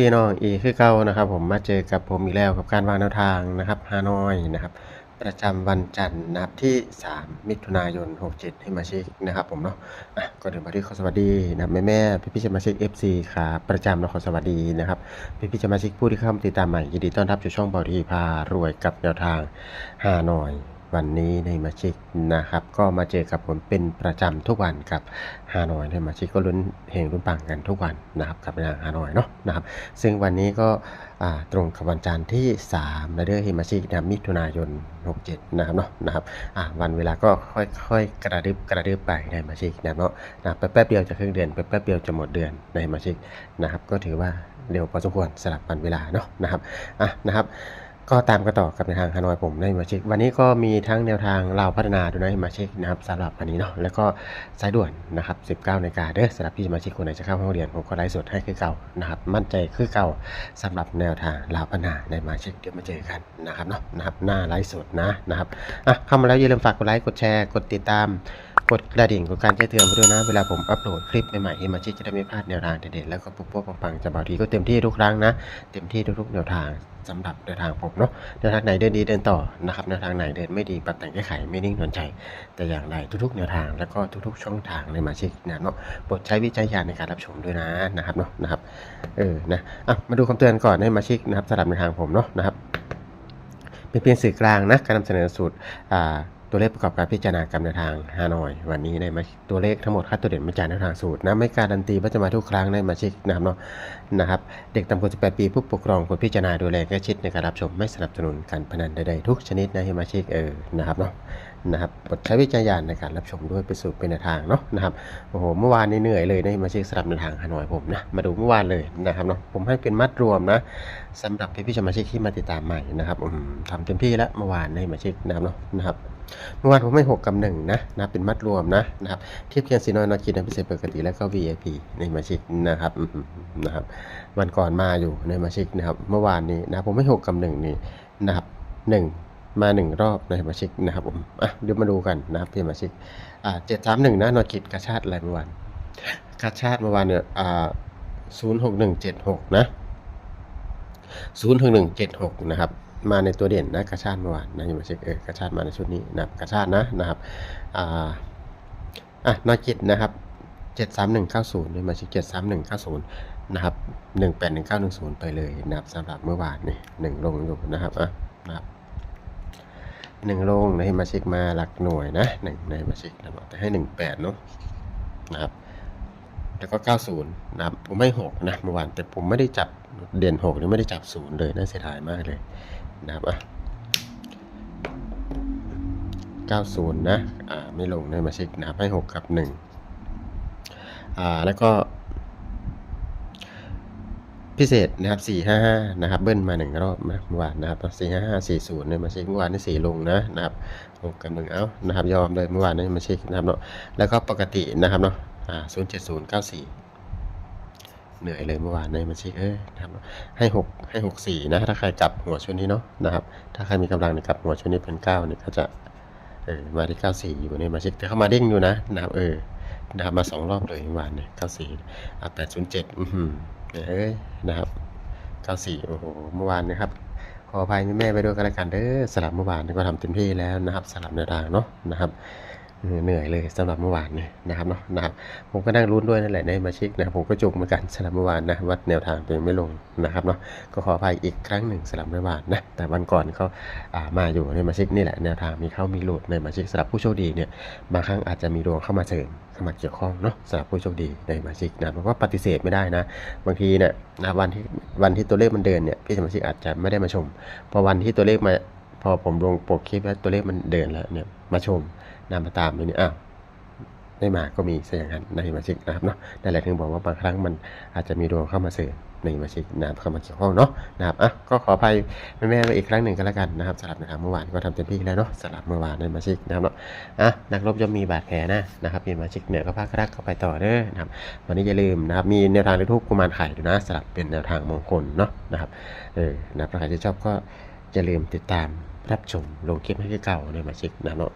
พี่น้องอีกคือเก่านะครับ ผมมาเจอกับผมอีกแล้วกับการวางแนวทางนะครับฮานอยนะครับ ประจำวันจันทร์นะครับที่ 3 มิถุนายน 67 ให้มาชิกนะครับ ผมเนาะอะก็เดินมาที่ขอสวัสดีนะแม่แม่พี่พี่ๆสมาชิก FC ครับประจำและขอสวัสดีนะครับพี่พี่ๆสมาชิกผู้ที่เข้ามาติดตามใหม่ยินดีต้อนรับสู่ช่องบาทีพารวยกับแนวทางฮานอย วันนี้ในมาชิกนะครับ ก็มาเจอกับผมเป็นประจำทุกวันกับฮานอยในมาชิกก็ลุ้นเฮงลุ้นปังกันทุกวันนะครับกับทางฮานอยเนาะนะครับ ซึ่งวันนี้ก็ตรงกับวันจันทร์ที่3และเดือนฮิมาชิกนะมิถุนายน 67 นะครับเนาะนะครับวันเวลาก็ค่อยๆกระดึบกระดึบไปในมาชิกนะเนาะนะแป๊บๆเดียวจะครึ่งเดือนแป๊บๆเดียวจะหมดเดือนในมาชิกนะครับ ก็ถือว่าเร็วพอสมควรสลับวันเวลาเนาะนะครับอะนะครับ ก็ตามกันต่อกับในวทางฮานอยผมในมาเช็ค วันนี้ก็มีทั้งแนวทางเราพัฒนาด้วยนะมาเช็คนะครับสำหรับวันนี้เนาะแล้วก็สายด่วนนะครับ 19นาฬิกาเด้อสำหรับพี่มาเชิกคนไหนจะเข้าห้องเรียนผมก็ไลฟ์สดให้คือเก่านะครับมั่นใจคือเก่าสำหรับแนวทางเราพัฒนาในมาเช็คเดี๋ยวมาเจอกันนะครับเนาะนะครับหน้าไลฟ์สดนะนะครับอะเข้ามาแล้วอย่าลืมฝากกดไลค์กดแชร์กดติดตาม กดกระดิ่งกดการแจ้งเตือนไว้ด้วยนะ เวลาผมอัปโหลดคลิปใหม่ๆให้มาชิกจะได้ไม่พลาดแนวทางเด็ดๆแล้วก็ปุ๊บปุ๊บปังๆจะบางทีก็เต็มที่ทุกครั้งนะ เต็มที่ทุกๆแนวทางสำหรับแนวทางผมเนาะแนวทางไหนเดินดีเดินต่อนะครับแนวทางไหนเดินไม่ดีปรับแต่งแก้ไขไม่นิ่งนอนใจ แต่อย่างไรทุกๆแนวทางแล้วก็ทุกๆ ช่องทางเลยมาชิกนะเนาะโปรดใช้วิจารณญาณในการรับชมด้วยนะนะครับเนาะนะครับเออนะอะมาดูคำเตือนก่อนให้มาชิกนะครับสำหรับแนวทางผมเนาะนะครับเป็นเพียงสื่อกลางนะการนำเสนอสูตรอ่า ตัวเลขประกอบการพิจารณากรรมแนวทางฮานอยวันนี้ได้มาตัวเลขทั้งหมดค่าตัวเด่นมาจากแนวทางสูตรนะไม่การันตีว่าจะมาทุกครั้งได้มาเช็คนะครับเนาะนะครับเด็กต่ำกว่า18 ปีผู้ปกครองควรพิจารณาดูแลใกล้ชิดในการรับชมไม่สนับสนุนการพนันใดๆทุกชนิดนะให้มาเช็คเออนะครับเนาะ นะครับใช้วิจารณญาณในการรับชมด้วยเป็นสูตรเป็นแนวทางเนาะนะครับโอ้โหเมื่อวานนี้เหนื่อยเลยนะให้มาเช็คสลับแนวทางฮานอยผมนะมาดูเมื่อวานเลยนะครับเนาะผมให้เป็นมัดรวมนะสำหรับพี่พี่ๆสมาชิกที่มาติดตามใหม่นะครับทำเต็มที่แล้วเมื่อวานให้มาเช็คนะครับเนาะนะครับเมื่อวานผมให้หกกับหนึ่งนะนะเป็นมัดรวมนะนะครับเทียบเคียงสีนอยนอกินนพิเศษปกติแล้วก็ VIP ในมาชิกนะครับนะครับ วันก่อนมาอยู่ในมาชิกนะครับ เมื่อวานนี้นะผมให้หกกับหนึ่งนี่นะครับหนึ่ง มาหนึ่งรอบในมาชิกนะครับผมอะเดี๋ยวมาดูกันนะครับที่มาชิกอ่าเจ็ดสามหนึ่งนะนอกิจกระชาติอะไรเมื่อวานกระชาติเมื่อวานเนี่ยอ่าศูนย์หกหนึ่งเจ็ดหกนะศูนย์ถึงหนึ่งเจ็ดหกนะครับมาในตัวเด่นนะกระชาติเมื่อวานนะยังไม่เช็คเออกระชาติมาในชุดนี้นะครับกระชาตินะนะครับอ่าอะนอจิตนะครับเจ็ดสามหนึ่งเก้าศูนย์มาช็คเจ็ดสามหนึ่งเก้าศูนย์นะครับหนึ่งแปดหนึ่งเก้าหนึ่งศูนย์ไปเลยนะครับสำหรับเมื่อวานนี่หนึ่งลงอยู่นะครับอะนะครับ หนึ่งลงในมาเช็คมาหลักหน่วยนะหนึ่งในมาเช็คนะครับแต่ให้หนึ่งแปดเนาะนะครับ แล้วก็90นะครับผมไม่6นะเมื่อวานแต่ผมไม่ได้จับเด่น6นี่ไม่ได้จับศูนย์เลยน่าเสียดายมากเลยนะครับอะ90นย์นะอ่าไม่ลงนะมาเช็คนะครับให้6กับ1อ่าแล้วก็ พิเศษนะครับ 455 นะครับ เบิ้ลมาหนึ่งรอบนะเมื่อวานนะครับ 455 40เนี่ยมาเช็คเมื่อวานนี่4ลงนะนะครับ6กับ1เอ้านะครับ ยอมเลยเมื่อวานนี่มาเช็คนะครับเนาะ แล้วก็ปกตินะครับเนาะ อ่า 07094เหนื่อยเลยเมื่อวานในมาเช็คเอ้ยนะครับให้หกให้หกสี่นะ ถ้าใครกลับหัวชุดนี้เนาะนะครับ ถ้าใครมีกำลังในกลับหัวชุดนี้เป็นเก้าเนี่ยก็จะเออมาที่เก้าสี่อยู่ในมาเช็คแต่เข้ามาเด้งอยู่นะนะครับเออนะครับมาสองรอบเลยเมื่อวานเนี่ยเก้าสี่อะแปดศูนย์เจ็ดอือหือ เอ้ยนะครับเก้าสี่โอ้โหเมื่อวานนะครับ ขออภัยแม่ไปด้วยกันแล้วกันเด้อสลับเมื่อวานก็ทำเต็มที่แล้วนะครับสลับแนวทางเนาะนะครับ เหนื่อยเลยสำหรับเมื่อวานเนี่ยนะครับเนาะนะครับผมก็นั่งรุ้นด้วยนั่นแหละในมาชิกนะครับผมก็จุกเหมือนกันสำหรับเมื่อวานนะวัดแนวทางตัวเองไม่ลงนะครับเนาะก็ขออภัยอีกครั้งหนึ่งสำหรับเมื่อวานนะแต่วันก่อนเขาามาอยู่ในมาชิกนี่แหละแนวทางมีเข้ามีหลุดในมาชิกสำหรับผู้โชคดีเนี่ยบางครั้งอาจจะมีดวงเข้ามาเสริมเข้ามาเกี่ยวข้องเนาะสำหรับผู้โชคดีในมาชิกนะเพราะว่าปฏิเสธไม่ได้นะ บางทีเนี่ยนะวันที่วันที่ตัวเลขมันเดินเนี่ยพี่สมาชิกอาจจะไม่ได้มาชมพอวันที่ตัวเลขมาพอผมลงโปรคลิปแล้วตัวเลขมันเดินแล้วเนี่ยมาชม นำมาตามเลยเนี่ยอ้าวไม่มาก็มีซะอย่างนั้นในมาชิกนะครับเนาะนั่นแหละถึงบอกว่าบางครั้งมันอาจจะมีดวงเข้ามาเสริมในมาชิกนะครับเข้ามาเกี่ยวข้องเนาะนะครับอะก็ขออภัยแม่ๆไว้อีกครั้งหนึ่งก็แล้วกันนะครับสำหรับในทางเมื่อวานก็ทำเต็มที่แล้วเนาะสำหรับเมื่อวานในมาชิกนะครับเนาะอะนักรบย่อมมีบาดแผลนะนะครับมีมาชิกเหนือก็ภาครักเข้าไปต่อเด้อนะครับวันนี้อย่าลืมนะครับมีแนวทางทุกกุมารไข่ด้วยนะสำหรับเป็นแนวทางมงคลเนาะนะครับเออนะครับใครที่ชอบก็อย่าลืมติดตามรับชมลงคลิปให้เก่าในมาชิกนะเนาะ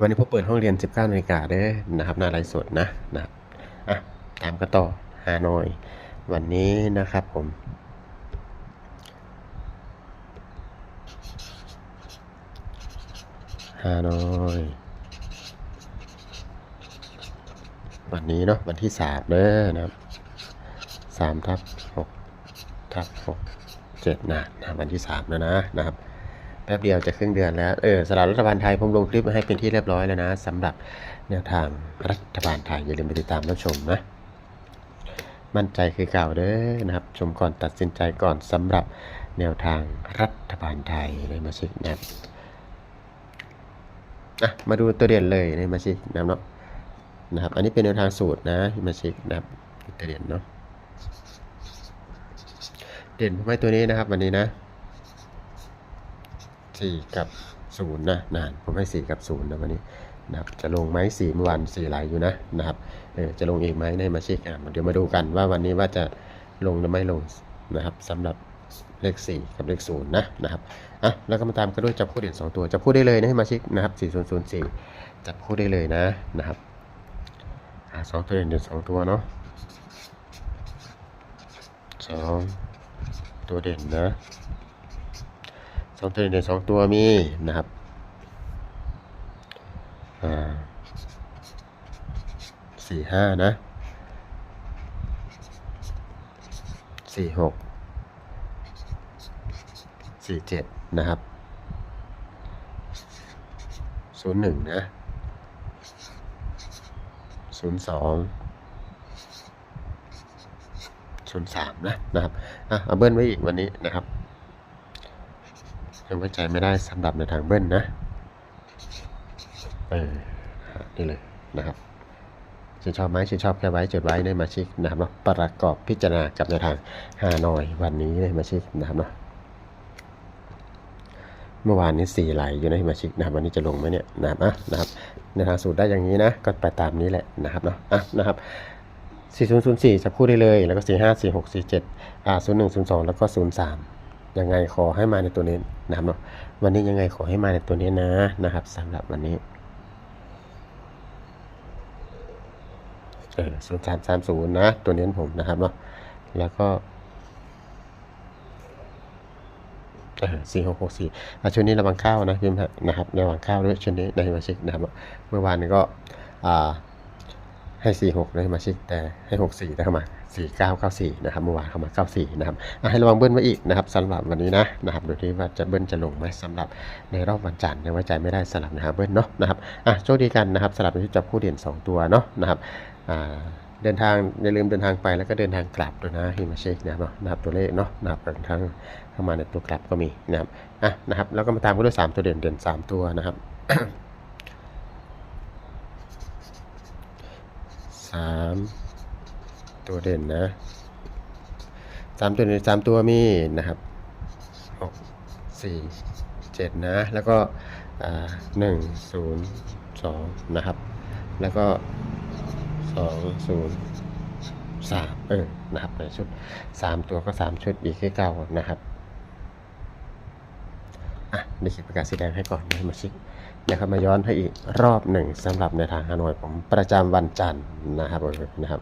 วันนี้ผมเปิดห้องเรียน 19นาฬิกาเด้อนะครับหน้าไลฟ์สดนะนะอะตามกันต่อฮานอย วันนี้นะครับผม ฮานอย วันนี้เนาะวันที่สามเด้อนะครับสามทับหกทับหกเจ็ดนะนะวันที่สามแล้วนะนะครับ แป๊บเดียวจะครึ่งเดือนแล้ว เออสำหรับรัฐบาลไทยผมลงคลิปมาให้เป็นที่เรียบร้อยแล้วนะสำหรับแนวทางรัฐบาลไทย อย่าลืมไปติดตามรับชมนะ มั่นใจคือเก่าเด้อนะครับ ชมก่อนตัดสินใจก่อนสำหรับแนวทางรัฐบาลไทยในมาชิกนะครับอะมาดูตัวเด่นเลยในมาชิกนะครับเนาะนะครับ อันนี้เป็นแนวทางสูตรนะมาชิกนะครับตัวเด่นเนาะเด่นผมให้ตัวนี้นะครับวันนี้นะ สี่กับศูนย์นะนานผมให้สี่กับศูนย์นะวันนี้นะครับจะลงไหมสี่เมื่อวานสี่ไหลอยู่นะนะครับเออจะลงอีกไหมในมาเช็คอะเดี๋ยวมาดูกันว่าวันนี้ว่าจะลงหรือไม่ลงนะครับสำหรับเลขสี่กับเลขศูนย์นะนะครับอะแล้วก็มาตามกันด้วยจับคู่เด่นสองตัวจับคู่ได้เลยนะให้มาเช็คนะครับสี่ศูนย์ศูนย์สี่จับคู่ได้เลยนะนะครับอะสองตัวเด่นเด่นสองตัวเนาะสองตัวเด่นนะ สองตัวเด่นสองตัวมีนะครับสี่ห้านะสี่หกสี่เจ็ดนะครับศูนย์หนึ่งนะศูนย์สองศูนย์สามนะนะครับอะเอาเบิ้ลไว้อีกวันนี้นะครับ ยังไว้ใจไม่ได้สำหรับในทางเบิ้ลนะเออนี่เลยนะครับชื่นชอบไหมชื่นชอบแค่ไว้จดไว้ในมาชิกนะครับเนาะประกอบพิจารณากับในทางฮานอยวันนี้ในมาชิกนะครับเนาะเมื่อวานนี้สี่ไหลอยู่ในมาชิกนะครับวันนี้จะลงไหมเนี่ยนะครับอะนะครับในทางสูตรได้อย่างนี้นะก็ไปตามนี้แหละนะครับเนาะอะนะครับ4004จับคู่ได้เลย แล้วก็ 45 46 47อ่า01 02 แล้วก็ 03 ยังไงขอให้มาในตัวนี้นะครับเนาะวันนี้ยังไงขอให้มาในตัวนี้นะนะครับสำหรับวันนี้เออ0330นย์นะ ตัวนี้ผมนะครับเนาะแล้วก็เออ4664อะชุดนี้ระวังข้าวนะพิมพ์นะครับระวังข้าวด้วยชุดนี้ในมาชิกนะครับ เมื่อวานก็อ่าให้สี่หกได้มาชิกแต่ให้หกสี่ได้เข้ามา สี่เก้าเก้าสี่นะครับ เมื่อวานเข้ามาเก้าสี่นะครับให้ระวังเบิ้ลไว้อีกนะครับสำหรับวันนี้นะนะครับดูที่ว่าจะเบิ้ลจะลงไหมสำหรับในรอบวันจันทร์ในยไว้ใจไม่ได้สลับนะครับเบิ้ลเนาะนะครับอะโชคดีกันนะครับสลับที่จับคู่เด่นสองตัวเนาะนะครับอ่าเดินทางอย่าลืมเดินทางไปแล้วก็เดินทางกลับด้วยนะที่มาเช็คนะครับเนาะนะครับตัวเลขเนาะนะครับบางครั้งเข้ามาในตัวกลับก็มีนะครับอะนะครับแล้วก็มาตามกันด้วยสามตัวเด่นเด่นสามตัวนะครับสาม ตัวเด่นนะสามตัวเด่นสามตัวมีนะครับหกสี่เจ็ดนะ แล้วก็หนึ่งศูนย์สองนะครับ แล้วก็สองศูนย์สามเออนะครับในชุดสามตัวก็สามชุดอีกแค่เก้านะครับอะเดี๋ยวขีดประกาศสีแดงให้ก่อนนะมาชิก นะครับมาย้อนให้อีกรอบหนึ่งสำหรับในทางฮานอยผมประจำวันจันทร์นะครับนะครับ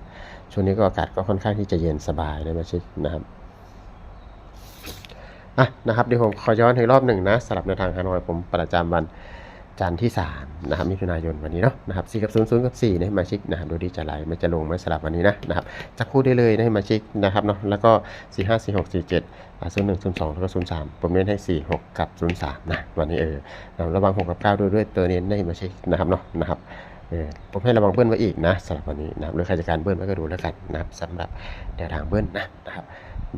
ช่วงนี้ก็อากาศก็ค่อนข้างที่จะเย็นสบายเลยมาชิดนะครับอะนะครับเดี๋ยวผมขอย้อนให้รอบหนึ่งนะสำหรับในทางฮานอยผมประจำวัน จันทร์ที่3นะครับมิถุนายนวันนี้เนาะนะครับ4กับ0 0กับ4นะมาชิกนะครับดูดีจะไหลไม่จะลงไม่สลับวันนี้นะนะครับจะคู่ได้เลยนะมาชิกนะครับเนาะแล้วก็4 5 4 6 4 7อ่า01 02แล้วก็03ผมเน้นให้4 6กับ03นย์สามนะวันนี้เออระวัง6กับ9ด้วยด้วยตัวเน้นได้มาชิกนะครับเนาะนะครับเออผมให้ระวังเบิ้ลไว้อีกนะสำหรับวันนี้นะครับหรือใครจะการเบิ้ลไว้ก็ดูแล้วกันนะครับสำหรับแนวทางเบิ้ลนะนะครับ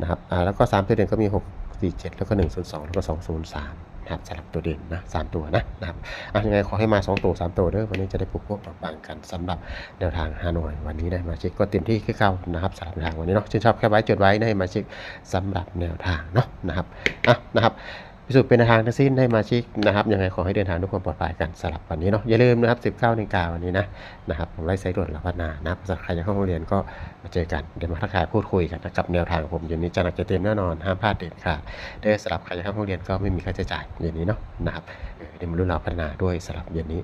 นะครับอ่าแล้วก็3ตัวเด่นก็มี 6 4 7 แล้วก็ 1 0 2 แล้วก็ 2 0 3 นะครับสำหรับตัวเด่นนะสามตัวนะนะครับอะยังไงขอให้มาสองตัวสามตัวเด้อวันนี้จะได้ปลุกพวกปังกันสำหรับแนวทางฮานอยวันนี้ได้มาเช็คก็เต็มที่คือเข้านะครับสำหรับทางวันนี้เนาะชื่นชอบแค่ไว้จดไว้ได้มาเช็คสำหรับแนวทางเนาะนะครับอะนะครับ พิสูจน์เป็นทางทั้งสิ้นได้มาช็คนะครับยังไงขอให้เดินทางด้วยความปลอดภัยกันสำหรับวันนี้เนาะอย่าลืมนะครับ 19นาฬิกาวันนี้นะนะครับผมไล่ไซด์ด่วนละพัฒนานะสำหรับใครจะเข้าโรงเรียนก็มาเจอกันเดี๋ยวมาทักทายพูดคุยกันนะกับแนวทางของผมเย็นนี้จะหนักจะเต็มแน่นอนห้ามพลาดเด็ดขาดเด้สำหรับใครจะเข้าห้องเรียนก็ไม่มีค่าใช้จ่ายเย็นนี้เนาะนะครับเดี๋ยวมารุ่นเราพัฒนาด้วยสำหรับเย็นนี้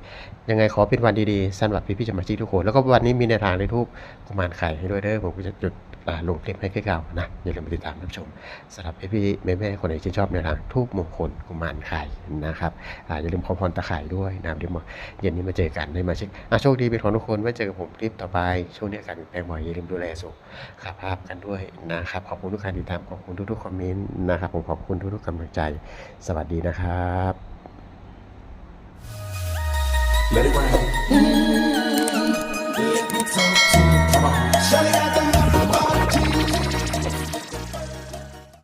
ยังไงขอเป็นวันดีๆสำหรับพี่ๆสมาชิกทุกคนแล้วก็วันนี้มีแนวทางในทูปกุมารไข่ให้ด้วยเด้อผมก็จะจุด ลงคลิปให้ใกล้เก่านะ อย่าลืมไปติดตามรับชมสำหรับพี่แม่ๆคนไหนที่ชอบในวทางทูบมงคลกุมารไข่นะครับออย่าลืมขอพรตะไคร่ด้วยนะเดี๋ยวมาเย็นนี้มาเจอกันให้มาเช็คอะโชคดีเป็นของทุกคนไว้เจอกับผมคลิปต่อไปช่วงนี้อาการเปลี่ยนแปลงบ่อยอย่าลืมดูแลสุขภาพกันด้วยนะครับขอบคุณทุกการติดตามขอบคุณทุกๆคอมเมนต์นะครับผมขอบคุณทุกๆกำลังใจ สวัสดีนะครับ Let it rain. Let me talk